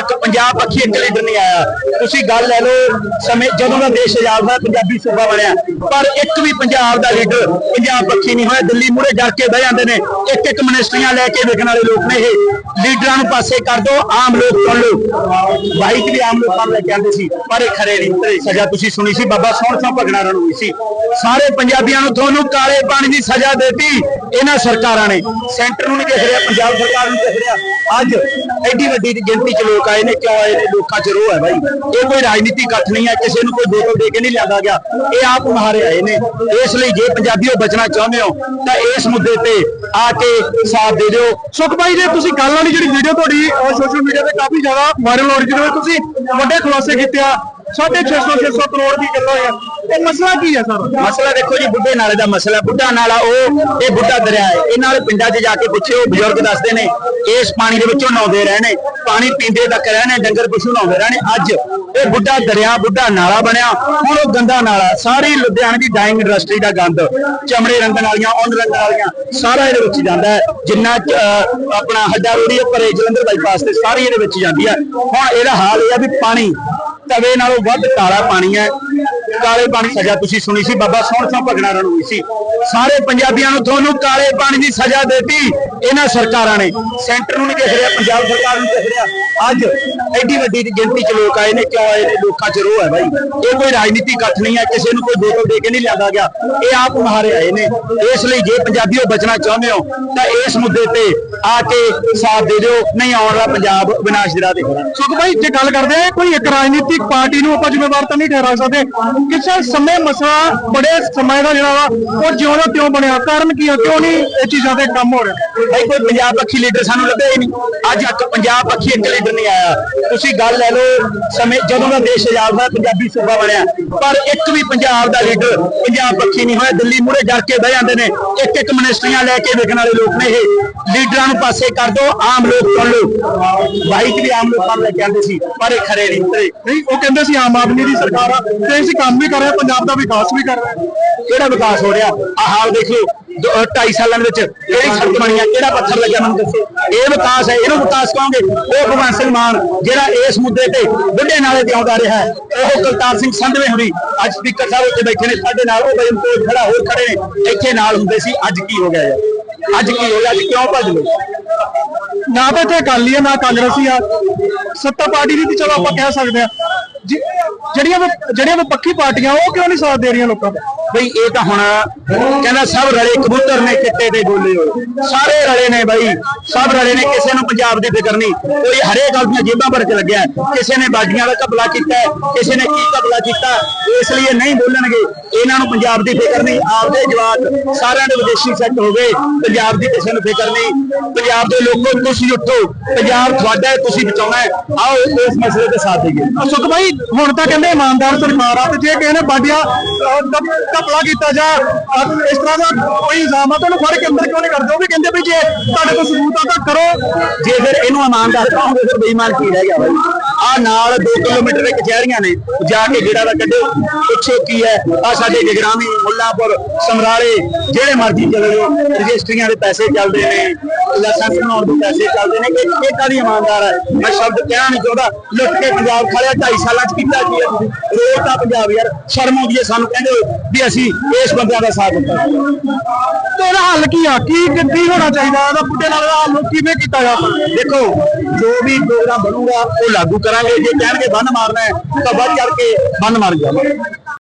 ਤੱਕ ਪੰਜਾਬ ਪੱਖੀ ਇੱਕ ਲੀਡਰ ਨਹੀਂ ਆਇਆ। ਤੁਸੀਂ ਗੱਲ ਲੈ ਲਓ, ਸਮੇਂ ਜਦੋਂ ਦਾ ਦੇਸ਼ ਆਜ਼ਾਦ ਹੋਇਆ, ਪੰਜਾਬੀ ਸੂਬਾ ਬਣਿਆ। ਪਰ ਇੱਕ ਵੀ ਪੰਜਾਬ ਦਾ ਲੀਡਰ ਪੰਜਾਬ ਪੱਖੀ ਨਹੀਂ ਹੋਇਆ। ਦਿੱਲੀ ਮੂਹਰੇ ਜੜ ਕੇ ਬਹਿ ਜਾਂਦੇ ਨੇ। ਇੱਕ ਇੱਕ ਮਿਨਿਸਟਰੀਆਂ ਲੈ ਕੇ ਵੇਖਣ ਵਾਲੇ ਲੋਕ ਨੇ ਇਹ। ਲੀਡਰਾਂ ਨੂੰ ਪਾਸੇ ਕਰ ਦਿਓ ਆਮ ਲੋਕ ਸੁਣ ਲਓ। ਬਾਈਕ ਵੀ ਆਮ ਲੋਕਾਂ ਨੂੰ ਲੈ ਕੇ ਆਉਂਦੇ ਸੀ, ਪਰ ਇਹ ਖਰੇ ਨਹੀਂ। ਸਜ਼ਾ ਤੁਸੀਂ ਸੁਣੀ ਸੀ, ਬਾਬਾ ਸੋਹਣ ਸਿੰਘ ਭਗਣਾ ਰਣ ਹੋਈ ਸੀ। ਸਾਰੇ ਪੰਜਾਬੀਆਂ ਨੂੰ ਤੁਹਾਨੂੰ ਕਾਲੇ ਪਾਣੀ ਦੀ ਸਜ਼ਾ ਦੇਤੀ। ਇਹਨਾਂ ਸਰਕਾਰਾਂ ਨੇ। ਸੈਂਟਰ ਨੂੰ ਨਹੀਂ ਦੇਖ ਰਿਹਾ, ਪੰਜਾਬ ਸਰਕਾਰ ਨੂੰ ਦੇਖ ਰਿਹਾ। ਅੱਜ ਐਡੀ ਵੱਡੀ ਗਿਣਤੀ ਚ ਲੋਕ ਆਏ ਨੇ, ਕਿਉਂ ਆਏ ਨੇ? ਲੋਕਾਂ ਚ ਰੋਹ ਹੈ ਬਾਈ। ਇਹ ਕੋਈ ਰਾਜਨੀਤਿਕ ਇਕੱਠ ਨਹੀਂ ਹੈ, ਕਿਸੇ ਨੂੰ ਕੋਈ ਬੋਤਲ ਦੇ ਕੇ ਨਹੀਂ ਲਿਆਂਦਾ ਗਿਆ। ਇਹ ਆਪ ਮੁਹਾਰੇ ਆਏ ਨੇ। ਇਸ ਲਈ ਜੇ ਪੰਜਾਬੀਓ ਬਚਣਾ ਚਾਹੁੰਦੇ ਹੋ, ਤਾਂ ਇਸ ਮੁੱਦੇ ਤੇ ਆ ਕੇ ਸਾਥ ਦੇ ਦਿਓ। ਸੁਖ ਭਾਈ ਜੇ ਤੁਸੀਂ ਕੱਲ ਵਾਲੀ ਜਿਹੜੀ ਵੀਡੀਓ ਤੁਹਾਡੀ ਸੋਸ਼ਲ ਮੀਡੀਆ ਤੇ ਕਾਫੀ ਜ਼ਿਆਦਾ ਵਾਇਰਲ ਹੋ ਰਹੀ ਜਿਹਦੇ ਵਿੱਚ ਤੁਸੀਂ ਵੱਡੇ ਖੁਲਾਸੇ ਕੀਤੇ ਆ 650 600 ਕਰੋੜ ਦੀ ਗੱਲ ਹੋਈ ਆ ਇਹ ਮਸਲਾ ਕੀ ਹੈ ਸਰ? ਮਸਲਾ ਦੇਖੋ ਜੀ, ਬੁੱਢੇ ਨਾਲੇ ਦਾ ਮਸਲਾ ਬੁੱਢਾ ਨਾਲਾ ਉਹ, ਇਹ ਬੁੱਢਾ ਦਰਿਆ ਹੈ। ਇਹ ਨਾਲ ਪਿੰਡਾਂ 'ਚ ਜਾ ਕੇ ਪੁੱਛਿਓ ਬਜ਼ੁਰਗ ਦੱਸਦੇ ਨੇ, ਇਸ ਪਾਣੀ ਦੇ ਵਿੱਚੋਂ ਨਹਾਉਂਦੇ ਰਹੇ ਪਾਣੀ ਪੀਂਦੇ ਤੱਕ ਰਹੇ ਡੰਗਰ ਪਸ਼ੂ ਨਹਾਉਂਦੇ ਰਹੇ ਅੱਜ ਇਹ ਬੁੱਢਾ ਦਰਿਆ, ਬੁੱਢਾ ਨਾਲਾ ਬਣਿਆ। ਹੁਣ ਉਹ ਗੰਦਾ ਨਾਲਾ ਸਾਰੀ ਲੁਧਿਆਣੇ ਦੀ ਡਾਈਂਗ ਇੰਡਸਟਰੀ ਦਾ ਗੰਦ, ਚਮੜੇ ਰੰਗਣ ਵਾਲੀਆਂ ਉੱਨ ਰੰਗਣ ਵਾਲੀਆਂ, ਸਾਰਾ ਇਹਦੇ ਵਿੱਚ ਜਾਂਦਾ ਹੈ। ਜਿੰਨਾ ਆਪਣਾ ਹੱਡਾ ਰੋੜੀ ਪਰੇ ਜਲੰਧਰ ਬਾਈਪਾਸ ਤੇ ਸਾਰੀ ਇਹਦੇ ਵਿੱਚ ਜਾਂਦੀ ਹੈ। ਹੁਣ ਇਹਦਾ ਹਾਲ ਇਹ ਆ ਵੀ ਪਾਣੀ, ਤਵੇ ਨਾਲੋਂ ਵੱਧ ਕਾਲਾ ਪਾਣੀ ਹੈ। ਕਾਲੇ ਪਾਣੀ ਸਜ਼ਾ ਤੁਸੀਂ ਸੁਣੀ ਸੀ ਬਾਬਾ ਸੋਹਣ ਸਿੰਘ ਭਗਣਾ ਰਣ ਹੋਈ ਸੀ। ਸਾਰੇ ਪੰਜਾਬੀਆਂ ਨੂੰ ਤੁਹਾਨੂੰ ਕਾਲੇ ਪਾਣੀ ਦੀ ਸਜ਼ਾ ਦੇਤੀ, ਇਹਨਾਂ ਸਰਕਾਰਾਂ ਨੇ। ਸੈਂਟਰ ਨੂੰ ਨਹੀਂ ਦੇਖ ਰਿਹਾ, ਪੰਜਾਬ ਸਰਕਾਰ ਨੂੰ ਦੇਖ ਰਿਹਾ। ਅੱਜ ਐਡੀ ਵੱਡੀ ਗਿਣਤੀ ਚ ਲੋਕ ਆਏ ਨੇ, ਕਿਉਂ ਆਏ ਨੇ? ਲੋਕਾਂ ਚ ਰੋਹ ਹੈ ਬਾਈ। ਇਹ ਕੋਈ ਰਾਜਨੀਤਿਕ ਇਕੱਠ ਨਹੀਂ ਹੈ, ਕਿਸੇ ਨੂੰ ਕੋਈ ਬੋਤਲ ਦੇ ਕੇ ਨਹੀਂ ਲਿਆਂਦਾ ਗਿਆ। ਇਹ ਆਪ ਮੁਹਾਰੇ ਆਏ ਨੇ। ਇਸ ਲਈ ਜੇ ਪੰਜਾਬੀਓ ਬਚਣਾ ਚਾਹੁੰਦੇ ਹੋ, ਤਾਂ ਇਸ ਮੁੱਦੇ ਤੇ ਆ ਕੇ ਸਾਥ ਦੇ ਦਿਓ, ਨਹੀਂ ਆਉਣ ਵਾਲਾ ਪੰਜਾਬ ਵਿਨਾਸ਼ ਦੀ ਰਾਹ ਤੇ ਸੁਖ ਭਾਈ ਜੇ ਗੱਲ ਕਰਦੇ ਆ ਕੋਈ ਇੱਕ ਰਾਜਨੀਤਿਕ ਪਾਰਟੀ ਨੂੰ ਆਪਾਂ ਜ਼ਿੰਮੇਵਾਰ ਤਾਂ ਨਹੀਂ ਠਹਿਰਾ ਸਕਦੇ। ਕਿਸੇ ਸਮੇਂ ਮਸਲਾ ਬੜੇ ਸਮੇਂ ਦਾ ਜਿਹੜਾ ਵਾ, ਉਹ ਦਾ ਤਿਉਂ ਬਣਿਆ? ਕਾਰਨ ਕੀ ਆ? ਕਿਉਂ ਨਹੀਂ ਇਹ ਚੀਜ਼ਾਂ ਤੇ ਕੰਮ ਹੋ ਰਿਹਾ? ਭਾਈ ਕੋਈ ਪੰਜਾਬ ਪੱਖੀ ਲੀਡਰ ਸਾਨੂੰ ਲੱਭਿਆ ਹੀ ਨਹੀਂ। ਅੱਜ ਤੱਕ ਪੰਜਾਬ ਪੱਖੀ ਇੱਕ ਲੀਡਰ ਨਹੀਂ ਆਇਆ। ਤੁਸੀਂ ਗੱਲ ਲੈ ਲਓ ਸਮੇਂ ਜਦੋਂ ਦਾ ਦੇਸ਼ ਆਜ਼ਾਦ ਹੋਇਆ ਪੰਜਾਬੀ ਸੂਬਾ ਬਣਿਆ। ਪਰ ਇੱਕ ਵੀ ਪੰਜਾਬ ਦਾ ਲੀਡਰ ਪੰਜਾਬ ਪੱਖੀ ਨਹੀਂ ਹੋਇਆ। ਦਿੱਲੀ ਮੂਹਰੇ ਜੜ ਕੇ ਬਹਿ ਜਾਂਦੇ ਨੇ। ਇੱਕ ਇੱਕ ਮਿਨਿਸਟਰੀਆਂ ਲੈ ਕੇ ਵੇਖਣ ਵਾਲੇ ਲੋਕ ਨੇ ਇਹ। ਲੀਡਰਾਂ ਨੂੰ ਪਾਸੇ ਕਰ ਦਿਓ ਆਮ ਲੋਕ ਸੁਣ ਲਓ। ਬਾਈਕ ਵੀ ਆਮ ਲੋਕਾਂ ਨੂੰ ਲੈ ਕੇ ਆਉਂਦੇ ਸੀ ਪਰ ਇਹ ਖਰੇ ਨਹੀਂ। ਉਤਰੇ ਨਹੀਂ ਉਹ ਕਹਿੰਦੇ ਸੀ ਆਮ ਆਦਮੀ ਦੀ ਸਰਕਾਰ ਆ। ਤੇ ਅਸੀਂ ਕੰਮ ਵੀ ਕਰ ਰਹੇ ਪੰਜਾਬ ਦਾ ਵਿਕਾਸ ਵੀ ਕਰ ਰਹੇ ਕਿਹੜਾ ਵਿਕਾਸ ਹੋ ਰਿਹਾ? ਆ ਦੇਖ ਲਓ 2.5 ਸਾਲਾਂ ਦੇ ਵਿੱਚ ਕਿਹੜੀ ਸੜਕ ਬਣੀ ਆ, ਕਿਹੜਾ ਪੱਥਰ ਲੱਗਿਆ ਮੈਨੂੰ ਦੱਸੋ। ਇਹ ਵਿਕਾਸ ਹੈ ਇਹਨੂੰ ਵਿਕਾਸ ਕਹੋਗੇ ਉਹ ਭਗਵੰਤ ਸਿੰਘ ਮਾਨ, ਜਿਹੜਾ ਇਸ ਮੁੱਦੇ ਤੇ ਬੁੱਢੇ ਨਾਲੇ ਤੇ ਆਉਂਦਾ ਰਿਹਾ ਉਹ ਕਲਤਾਰ ਸਿੰਘ ਸੰਧਵੇਂ ਹੁਣੀ ਅੱਜ ਸਪੀਕਰ ਸਾਹਿਬ ਉੱਤੇ ਬੈਠੇ ਨੇ, ਸਾਡੇ ਨਾਲ ਉਹ ਬਜਨ ਕੋਲ ਖੜਾ ਹੋਰ ਖੜੇ ਨੇ, ਇੱਥੇ ਨਾਲ ਹੁੰਦੇ ਸੀ, ਅੱਜ ਕੀ ਹੋ ਗਿਆ ਯਾਰ? ਅੱਜ ਕੀ ਹੋ ਗਿਆ, ਅੱਜ ਕਿਉਂ ਭੱਜ ਲਏ ਨਾ ਤਾਂ ਇੱਥੇ ਅਕਾਲੀ ਆ, ਨਾ ਕਾਂਗਰਸੀ ਆ। ਸੱਤਾ ਪਾਰਟੀ ਦੀ ਵੀ ਚਲੋ ਆਪਾਂ ਕਹਿ ਸਕਦੇ ਆ। ਜਿਹੜੀਆਂ ਜਿਹੜੀਆਂ ਵਿਪੱਖੀ ਪਾਰਟੀਆਂ ਉਹ ਕਿਉਂ ਨਹੀਂ ਸਾਥ ਦੇ ਰਹੀਆਂ ਲੋਕਾਂ ਦਾ ਬਈ ਇਹ ਤਾਂ ਹੁਣ ਕਹਿੰਦਾ ਸਭ ਰਲੇ ਕਬੂਤਰ ਨੇ ਕਿੱਤੇ ਤੇ ਬੋਲੇ ਹੋਏ। ਸਾਰੇ ਰਲੇ ਨੇ ਬਈ ਸਭ ਰਲੇ ਨੇ ਕਿਸੇ ਨੂੰ ਪੰਜਾਬ ਦੀ ਫਿਕਰ ਨਹੀਂ। ਕੋਈ ਹਰੇਕ ਆਪਣੀਆਂ ਜੇਬਾਂ ਭਰ ਕੇ ਲੱਗਿਆ। ਕਿਸੇ ਨੇ ਬਾਡੀਆਂ ਦਾ ਕਬਲਾ ਕੀਤਾ ਕਿਸੇ ਨੇ ਕੀ ਕਬਲਾ ਕੀਤਾ ਇਸ ਲਈ ਨਹੀਂ ਬੋਲਣਗੇ। ਇਹਨਾਂ ਨੂੰ ਪੰਜਾਬ ਦੀ ਫਿਕਰ ਨਹੀਂ ਆਪਦੇ ਜਵਾਬ ਸਾਰਿਆਂ ਦੇ ਵਿਦੇਸ਼ੀ ਸੈੱਟ ਹੋ ਗਏ। ਪੰਜਾਬ ਦੀ ਕਿਸੇ ਨੂੰ ਫਿਕਰ ਨਹੀਂ। ਪੰਜਾਬ ਦੇ ਲੋਕੋ ਤੁਸੀਂ ਉੱਠੋ। ਪੰਜਾਬ ਤੁਹਾਡਾ ਹੈ ਤੁਸੀਂ ਬਚਾਉਣਾ ਹੈ। ਆਓ ਇਸ ਮਸਲੇ ਤੇ ਸਾਥ ਦੇਈਏ। ਸੁਖ ਭਾਈ ਹੁਣ ਤਾਂ ਕਹਿੰਦੇ ਇਮਾਨਦਾਰ ਸਰਕਾਰ ਆ ਤੇ ਜੇ ਕਿਸੇ ਨੇ ਬਾਡੀਆਂ ਅ, ਕੀਤਾ ਜਾਂ ਇਸ ਤਰ੍ਹਾਂ ਦਾ ਕੋਈ ਇਲਜ਼ਾਮ ਆ ਤਾਂ ਉਹਨੂੰ ਫੜ ਕੇ ਅੰਦਰ ਕਿਉਂ ਨਹੀਂ ਕਰਦੇ? ਉਹ ਵੀ ਕਹਿੰਦੇ ਵੀ ਜੇ ਤੁਹਾਡੇ ਕੋਲ ਸਬੂਤ ਆ ਤਾਂ ਕਰੋ। ਜੇ ਫਿਰ ਇਹਨੂੰ ਇਮਾਨਦਾਰ ਕਹੋਗੇ ਫਿਰ ਬੇਈਮਾਨ ਕੀ ਰਹਿ ਗਿਆ ਬਾਈ? ਆ ਨਾਲ 2 ਕਿਲੋਮੀਟਰ ਦੇ ਕਚਹਿਰੀਆਂ ਨੇ ਜਾ ਕੇ ਜਿਹੜਾ ਦਾ ਕੱਢੋ ਪੁੱਛੋ ਕੀ ਹੈ? ਆ ਸਾਡੇ ਜਗਰਾਵੀ ਮੁੱਲਾਪੁਰ ਸਮਰਾਲੇ ਜਿਹੜੇ ਮਰਜ਼ੀ ਚਲੇ ਜਾਓ ਰਜਿਸਟਰੀਆਂ ਦੇ ਪੈਸੇ ਚੱਲਦੇ ਨੇ ਲਾਇਸੈਂਸ ਬਣਾਉਣ ਦੇ ਪੈਸੇ ਚੱਲਦੇ ਨੇ। ਇਹ ਇਹ ਕਾਦੀ ਇਮਾਨਦਾਰ ਹੈ। ਮੈਂ ਸ਼ਬਦ ਕਹਿਣਾ ਨਹੀਂ ਚਾਹੁੰਦਾ। ਲੁੱਟ ਕੇ ਪੰਜਾਬ ਖਾਲਿਆ 2.5 ਸਾਲਾਂ ਚ ਕੀਤਾ ਕੀ ਹੈ? ਰੋਜ਼ ਤਾਂ ਪੰਜਾਬ ਯਾਰ ਸ਼ਰਮ ਆਉਂਦੀ ਹੈ ਸਾਨੂੰ ਕਹਿੰਦੇ ਵੀ ਅਸੀਂ ਇਸ ਬੰਦਿਆਂ ਦਾ ਸਾਥ ਦਿੱਤਾ। ਤੇ ਹੱਲ ਕੀ ਆ? ਕੀ ਕੀ ਹੋਣਾ ਚਾਹੀਦਾ? ਉਹਦਾ ਬੁੱਢੇ ਨਾਲ ਦਾ ਹੱਲ ਕਿਵੇਂ ਕੀਤਾ ਜਾ ਦੇਖੋ ਜੋ ਵੀ ਪ੍ਰੋਗਰਾਮ ਬਣੂਗਾ ਉਹ ਲਾਗੂ ਕਰਾਂਗੇ ਜੇ ਕਹਿਣਗੇ ਬੰਨ ਮਾਰਨਾ ਹੈ ਤਾਂ ਵੱਧ ਚੜ ਕੇ ਬੰਨ ਮਾਰ ਜਾਵਾਂਗੇ